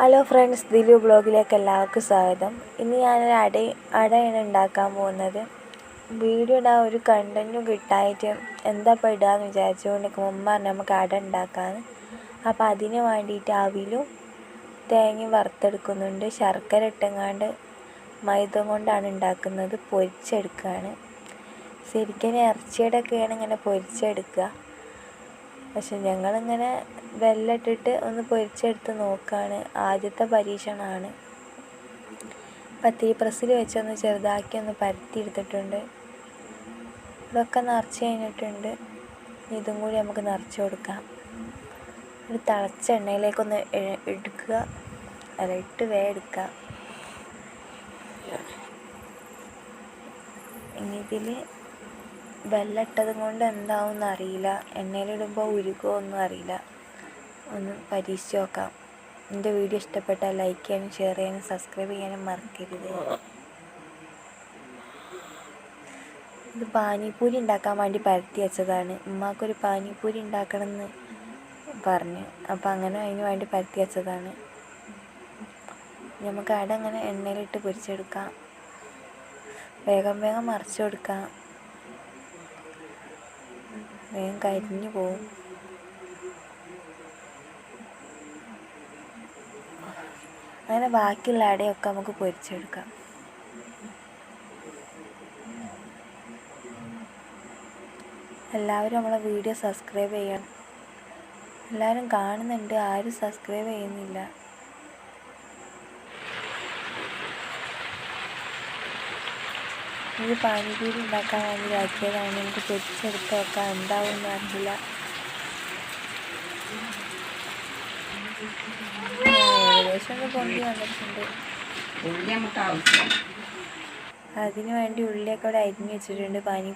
Hello friends Dilu ബ്ലോഗിലേക്ക് എല്ലാവർക്കും സ്വാഗതം. ഇന്ന് ഞാനൊരു അട അടയാണ് ഉണ്ടാക്കാൻ പോകുന്നത്. വീഡിയോ ഇടാൻ ഒരു കണ്ടന്റും കിട്ടായിട്ട് എന്താ ഇപ്പോൾ ഇടാന്ന് വിചാരിച്ചുകൊണ്ട് മുമ്പ് പറഞ്ഞാൽ പറഞ്ഞു നമുക്ക് അട ഉണ്ടാക്കാൻ അപ്പോൾ അതിന് വേണ്ടിയിട്ട് അവിലും തേങ്ങയും വറുത്തെടുക്കുന്നുണ്ട്. ശർക്കര ഇട്ടെങ്ങാണ്ട് മൈദ കൊണ്ടാണ് ഉണ്ടാക്കുന്നത്. പൊരിച്ചെടുക്കുകയാണ് ശരിക്കും ഇറച്ചിയുടെ ഒക്കെയാണ് ഇങ്ങനെ പൊരിച്ചെടുക്കുക. പക്ഷെ ഞങ്ങളിങ്ങനെ വെല്ലിട്ടിട്ട് ഒന്ന് പൊരിച്ചെടുത്ത് നോക്കുകയാണ് ആദ്യത്തെ പരീക്ഷണമാണ്. പത്തിരി പ്രസ്സിൽ വെച്ചൊന്ന് ചെറുതാക്കി ഒന്ന് പരത്തി എടുത്തിട്ടുണ്ട് ഇതൊക്കെ നിറച്ച് കഴിഞ്ഞിട്ടുണ്ട്. ഇതും കൂടി നമുക്ക് നിറച്ച് കൊടുക്കാം. ഒരു തിളച്ച എണ്ണയിലേക്കൊന്ന് എടുക്കുക. അല്ല ഇട്ട് വേ എടുക്കുക. ഇനി ഇതിൽ വെള്ളം ഇട്ടത് കൊണ്ട് എന്താവും അറിയില്ല. എണ്ണയിലിടുമ്പോൾ ഉരുകുമോ ഒന്നും അറിയില്ല. ഒന്ന് പരീക്ഷിച്ച് നോക്കാം. എന്റെ വീഡിയോ ഇഷ്ടപ്പെട്ടാൽ ലൈക്ക് ചെയ്യാനും ഷെയർ ചെയ്യാനും സബ്സ്ക്രൈബ് ചെയ്യാനും മറക്കരുത്. ഇത് പാനിപ്പൂരി ഉണ്ടാക്കാൻ വേണ്ടി പരത്തി വെച്ചതാണ്. ഉമ്മാക്കൊരു പാനിപ്പൂരി ഉണ്ടാക്കണമെന്ന് പറഞ്ഞു. അപ്പോൾ അങ്ങനെ അതിന് വേണ്ടി പരത്തി വെച്ചതാണ്. നമുക്ക് അവിടെ അങ്ങനെ എണ്ണയിലിട്ട് പൊരിച്ചെടുക്കാം. വേഗം വേഗം മറിച്ചു കൊടുക്കാം. വേഗം കരിഞ്ഞു പോവും. അങ്ങനെ ബാക്കിയുള്ള അടയൊക്കെ നമുക്ക് പൊരിച്ചെടുക്കാം. എല്ലാവരും നമ്മളെ വീഡിയോ സബ്സ്ക്രൈബ് ചെയ്യണം. എല്ലാവരും കാണുന്നുണ്ട് ആരും സബ്സ്ക്രൈബ് ചെയ്യുന്നില്ല. ഇത് പാനിപൂരി ഉണ്ടാക്കാൻ വേണ്ടി ആക്കിയതാണ് നമുക്ക് പൊരിച്ചെടുത്ത് നോക്കാം എന്താവുമെന്ന് അറിയില്ല. ഏകദേശം ഒന്ന് പൊന്തി വന്നിട്ടുണ്ട്. അതിനു വേണ്ടി ഉള്ളിയൊക്കെ അവിടെ അരിഞ്ഞ് വെച്ചിട്ടുണ്ട്. പാനി